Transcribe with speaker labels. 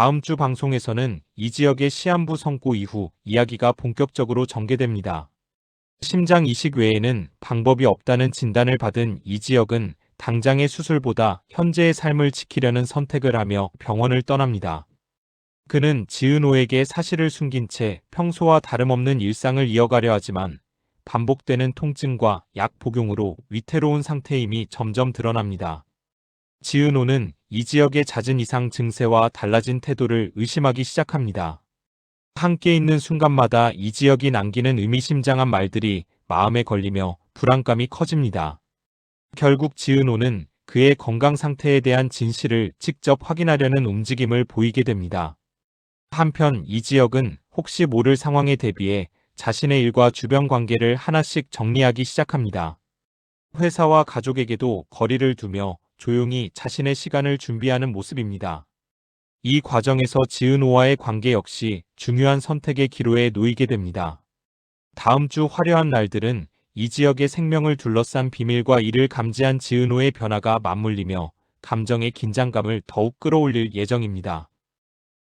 Speaker 1: 다음 주 방송에서는 이 지역의 시한부 선고 이후 이야기가 본격적으로 전개됩니다. 심장 이식 외에는 방법이 없다는 진단을 받은 이 지역은 당장의 수술보다 현재의 삶을 지키려는 선택을 하며 병원을 떠납니다. 그는 지은호에게 사실을 숨긴 채 평소와 다름없는 일상을 이어가려 하지만 반복되는 통증과 약 복용으로 위태로운 상태임이 점점 드러납니다. 지은호는 이 지역의 잦은 이상 증세와 달라진 태도를 의심하기 시작합니다. 함께 있는 순간마다 이 지역이 남기는 의미심장한 말들이 마음에 걸리며 불안감이 커집니다. 결국 지은호는 그의 건강 상태에 대한 진실을 직접 확인하려는 움직임을 보이게 됩니다. 한편 이 지역은 혹시 모를 상황에 대비해 자신의 일과 주변 관계를 하나씩 정리하기 시작합니다. 회사와 가족에게도 거리를 두며 조용히 자신의 시간을 준비하는 모습입니다. 이 과정에서 지은호와의 관계 역시 중요한 선택의 기로에 놓이게 됩니다. 다음 주 화려한 날들은 이 지역의 생명을 둘러싼 비밀과 이를 감지한 지은호의 변화가 맞물리며 감정의 긴장감을 더욱 끌어올릴 예정입니다.